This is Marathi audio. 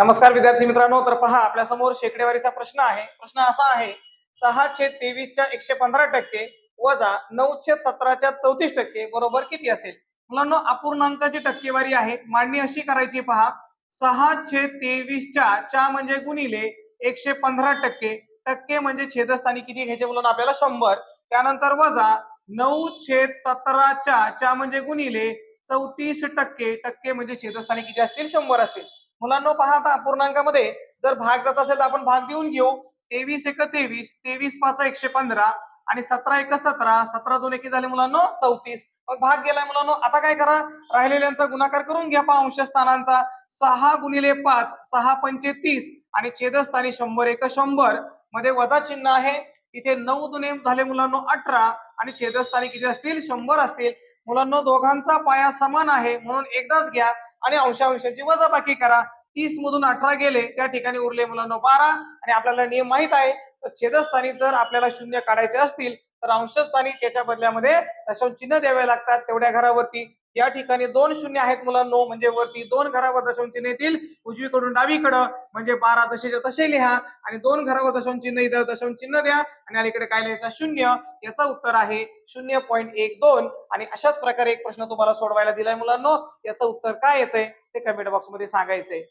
नमस्कार विद्यार्थी मित्रांनो तर पहा आपल्यासमोर शेकडेवारीचा प्रश्न आहे. प्रश्न असा आहे सहा छेद तेवीसच्या एकशे पंधरा टक्के वजा नऊ छेद सतराच्या चौतीस टक्के बरोबर किती असेल? मुलांना अपूर्णांकाची टक्केवारी आहे. मांडणी अशी करायची पहा. सहा छेद तेवीसच्या च्या म्हणजे गुणिले एकशे पंधरा टक्के. टक्के म्हणजे छेदस्थानी किती घ्यायचे मुलांना? आपल्याला शंभर. त्यानंतर वजा नऊ छेद सतराच्या च्या म्हणजे गुणिले चौतीस टक्के. टक्के म्हणजे छेदस्थानी किती असतील? शंभर असतील. मुलांना पहा आता जर भाग जात असेल तर आपण भाग देऊन घेऊ. तेवीस एक तेवीस तेवीस पाच एकशे पंधरा आणि सतरा एक सतरा सतरा दोन एकी झाले मुलांना चौतीस. मग भाग गेलाय मुलांना आता काय करा? राहिलेल्यांचा गुणाकार करून घ्या पहा अंश स्थानांचा. सहा गुणिले पाच सहा पंचे तीस आणि छेदस्थानी शंभर एक शंभर. मध्ये वजा चिन्ह आहे. इथे नऊ दुने झाले मुलांना अठरा आणि छेदस्थानी किती असतील? शंभर असतील. मुलांना दोघांचा पाया समान आहे म्हणून एकदाच घ्या आणि अंशांशाची वजाबाकी करा. तीस मधून अठरा गेले त्या ठिकाणी उरले मुलांना बारा. आणि आपल्याला नियम माहीत आहे तर छेदस्थानी जर आपल्याला शून्य काढायचे असतील तर अंशस्थानी त्याच्या बदल्यामध्ये दशांश चिन्ह द्यावे लागतात तेवढ्या घरावरती. या ठिकाणी दोन शून्य आहेत मुलांनो म्हणजे वरती दोन घरावर दशांश चिन्ह येतील उजवीकडून डावीकडं म्हणजे बारा जसेच्या तसे लिहा. आणि दोन घरावर दशांश चिन्ह इथं दशांश चिन्ह द्या. आणि अलीकडे काय लिहायचं? शून्य. याचा उत्तर आहे शून्य पॉईंट एक दोन. आणि अशाच प्रकारे एक प्रश्न तुम्हाला सोडवायला दिलाय मुलांनो. याचं उत्तर काय येतंय? ते कमेंट बॉक्समध्ये सांगायचंय.